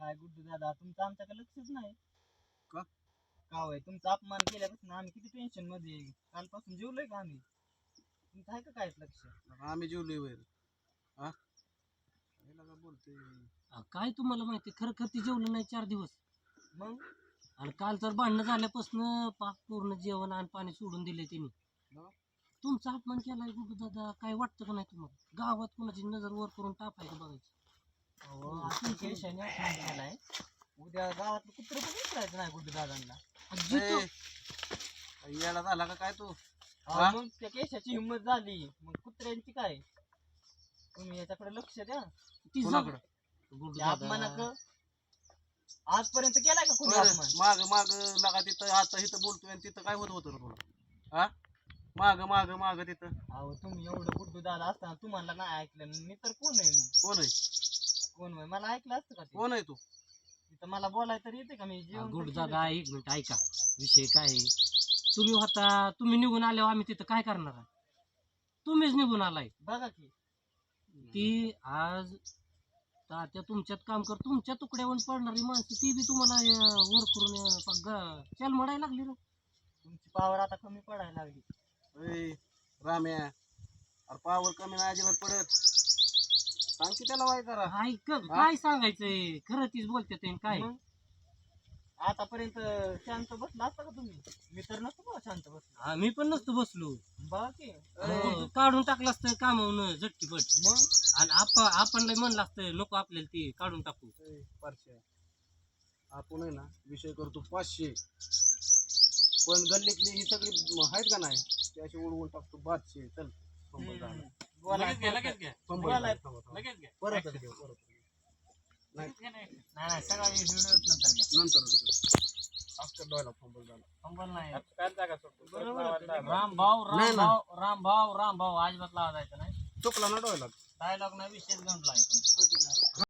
काय गुड्डू दादा तुमचं आमच्याकडे लक्षच नाही. का? का होय तुमचा अपमान केल्यापासून आम्ही किती टेन्शनमध्ये आहे. कालपासून जेवलोय का आम्ही? तुमचं आहे का काय लक्ष? आम्ही जेवलोय वैर हा अ, काय तुम्हाला माहिती खरं खरं ती जेवलं नाही चार दिवस. मग? आणि काल तर भांडणं झाल्यापासून पाक पूर्ण जेवण आणि पाणी सोडून दिले तिने. मग? तुमचा अपमान केलाय गुड्डू दादा काय वाटतं का नाही तुम्हाला? गावात कोणाची नजर वर करून टाकायचं बघायची. केलाय उद्या गावातलं कुत्र पण विचारायचं नाही गुड्डू दादांना. ए, याला झाला का काय तू? हा? मग त्या केशाची हिंमत झाली. मग कुत्र्यांची काय? तुम्ही याच्याकडे लक्ष द्या. कोणाकडं? गुड्डू त्या अपमानाक दादा आजपर्यंत केलाय का कोणी अपमान? माग माग लगा तिथं आता इथं बोलतोय आणि तिथं काय होत होतं रे तुला हा? माग माग माग तिथं. अहो तुम्ही एवढं गुड्डू दादा असताना तुम्हाला नाही ऐकलं. मी तर कोण आहे? कोण आहे? कोण आहे मला ऐकलं असतं का ते? कोण आहे तू? तिथं मला बोलायला तर येते का मी? हा, केलं. दादा एक मिनिट ऐका. विषय काय आहे? तुम्ही होता तुम्ही निघून आल्यावर आम्ही तिथं काय करणार आहे? तुम्हीच निघून आलाय. बघा की. ती आज तात्या तुमच्यात काम कर तुमच्या तुकड्यावर पडणारी माणसं ती बी तुम्हाला अं, वर करून अं, पाक ग- चल म्हणायला लागली रे. तुमची पावर आता कमी पडायला लागली. ए, राम्या. अरे पावर कमी नाही अजिबात पडत. सांग की त्याला वाय करा ऐक काय सांगायचंय? खरं तीच बोलते ते काय? मग? आतापर्यंत शांत बसला असता का तुम्ही? मी तर नसतो शांत बसलो. हा, मी पण नसतो बसलो. बघा की. अं, काढून टाकलं असतं कामावून झटकीपट. मग? आणि आपण आपण लय म्हणलं असतं नको आपल्याला ते काढून टाकू. ए, पारश्या. आपण आहे ना विषय करतो पाचशे. पण गल्लीतली ही सगळी म- आहेत का नाही ते अशी उडवून टाकतो पाचशे. चल झाला. परत परत. नाही सगळा नंतर राम भाऊ राम. भाऊ राम भाऊ राम भाऊ. अजिबात नाही. चुकला ना डोळ्याला. डायलॉग नाही विशेष गंडला